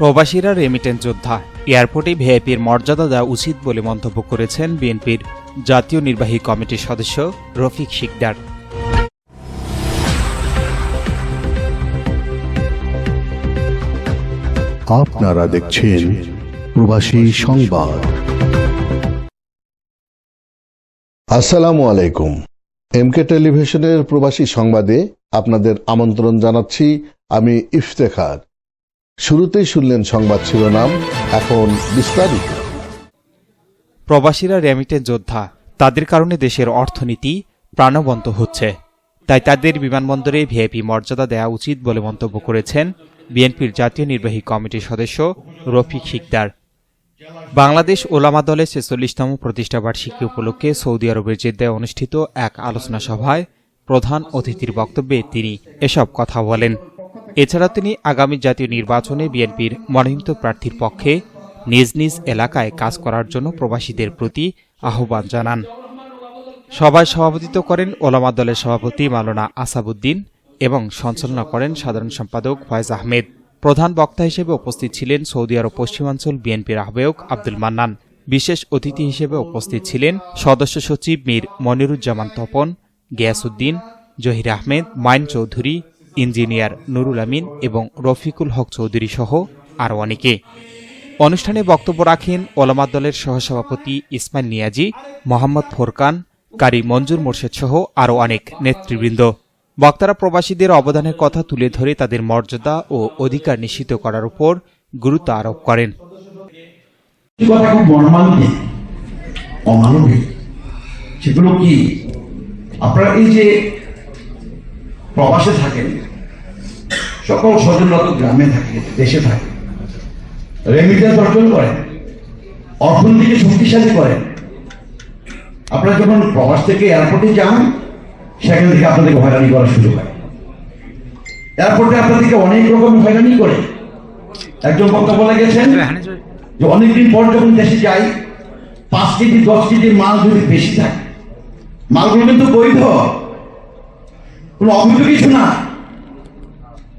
প্রবাসীরা রেমিটেন্স যোদ্ধা। এয়ারপোর্টে ভিআইপির মর্যাদা দেওয়া উচিত বলে মন্তব্য করেছেন বিএনপির জাতীয় নির্বাহী কমিটির সদস্য রফিক শিকদার। আপনারা দেখছেন প্রবাসী সংবাদ। আসসালামু আলাইকুম। এমকে টেলিভিশনের প্রবাসী সংবাদে আপনাদের আমন্ত্রণ জানাচ্ছি আমি ইফতেখার। শুরুতেই শুনলেন সংবাদ শিরোনাম, এখন বিস্তারিত। প্রবাসীরা রেমিটেন্স যোদ্ধা। তাদের কারণে দেশের অর্থনীতি প্রাণবন্ত হচ্ছে। তাই তাদের বিমানবন্দরে ভিআইপি মর্যাদা দেওয়া উচিত বলে মন্তব্য করেছেন বিএনপির জাতীয় নির্বাহী কমিটির সদস্য রফিক শিকদার। বাংলাদেশ ওলামা দলের ছেচল্লিশতম প্রতিষ্ঠাবার্ষিকী উপলক্ষে সৌদি আরবের জেদ্দায় অনুষ্ঠিত এক আলোচনা সভায় প্রধান অতিথির বক্তব্যে তিনি এসব কথা বলেন। এছাড়া তিনি আগামী জাতীয় নির্বাচনে বিএনপির মনোনীত প্রার্থীর পক্ষে নিজ নিজ এলাকায় কাজ করার জন্য প্রবাসীদের প্রতি আহ্বান জানান। সভায় সভাপতিত্ব করেন ওলামা দলের সভাপতি মাওলানা আসাবুদ্দিন এবং সঞ্চালনা করেন সাধারণ সম্পাদক ফয়েজ আহমেদ। প্রধান বক্তা হিসেবে উপস্থিত ছিলেন সৌদি আরব পশ্চিমাঞ্চল বিএনপির আহ্বায়ক আব্দুল মান্নান। বিশেষ অতিথি হিসেবে উপস্থিত ছিলেন সদস্য সচিব মীর মনিরুজ্জামান তপন গিয়াসুদ্দিন জহির আহমেদ, মাইন চৌধুরী ইঞ্জিনিয়ার নুরুল আমিন এবং রফিকুল হক চৌধুরী সহ আরও অনেকে। অনুষ্ঠানে বক্তব্য রাখেন ওলামা দলের সহসভাপতি ইসমাইল নিয়াজি, মোহাম্মদ ফোরকান, কারি মঞ্জুর মোর্শেদ সহ আরও অনেক নেতৃবৃন্দ। বক্তারা প্রবাসীদের অবদানের কথা তুলে ধরে তাদের মর্যাদা ও অধিকার নিশ্চিত করার উপর গুরুত্ব আরোপ করেন। সেগুলো কি? আপনারা এই যে প্রবাসে থাকেন, সকল স্বজনরা গ্রামে থাকে দেশে থাকে রেমিটেন্স অর্জন করেন, অর্থনীতিকে শক্তিশালী করেন। আপনারা যখন প্রবাস থেকে এয়ারপোর্টে যান, সেখান থেকে আপনাদেরকে হয়রানি করার সুযোগ হয়। এয়ারপোর্টে আপনাদেরকে অনেক রকম হয়রানি করে। একজন বক্তা বলে গেছেন যে, অনেকদিন পর যখন দেশে যাই, পাঁচ কেজি, দশ কেজির মাল যদি বেশি থাকে, মালগুলো কিন্তু বৈধ। কোনো অবৈধ কিছু না।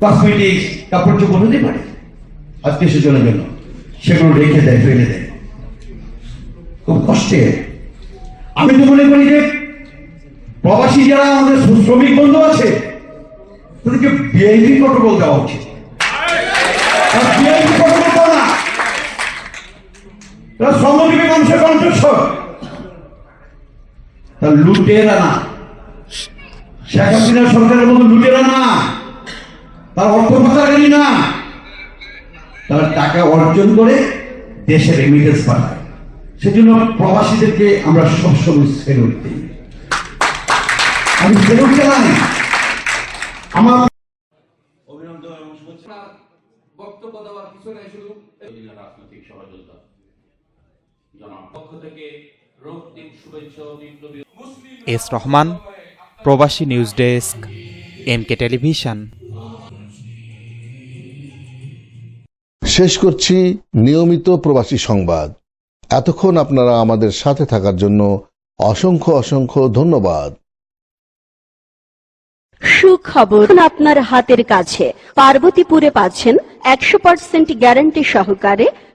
কসমেটিক্স কাপড় চোপড় হতে পারে। আত্মীয় স্বজনের জন্য সেগুলো রেখে দেয়, ফেলে দেয়। খুব কষ্টে। আমি তো মনে করি যে প্রবাসী যারা আমাদের শ্রমিক বন্ধু আছে, তাদেরকে বিআইপি প্রটোকল দেওয়া উচিত। বিআইপি প্রটোকল কণ্ঠস্বর। তার লুটেরা না। শেখ হাসিনা সরকারের মতো লুটেরা না। তার অর্থ পাচারকারী না। তারা টাকা অর্জন করে দেশে রেমিটেন্স পাঠায়। সেজন্য প্রবাসীদেরকে আমরা সবসময় সেলুট দিই। আমি সেলুট চালাই আমার বক্তব্য দেওয়ার পিছনে শুধু রাজনৈতিক সহযোগিতা জনাব। পক্ষ থেকে রক্তিম শুভেচ্ছা ও বিপ্লবী মুসলিম এস রহমান প্রবাসী নিউজ ডেস্ক এমকে টেলিভিশন। শেষ করছি নিয়মিত প্রবাসী সংবাদ। এতক্ষণ আপনারা আমাদের সাথে থাকার জন্য অসংখ্য অসংখ্য ধন্যবাদ। সুখবর। আপনার হাতের কাছে পার্বতীপুরে পাচ্ছেন একশো পার্সেন্ট গ্যারান্টি সহকারে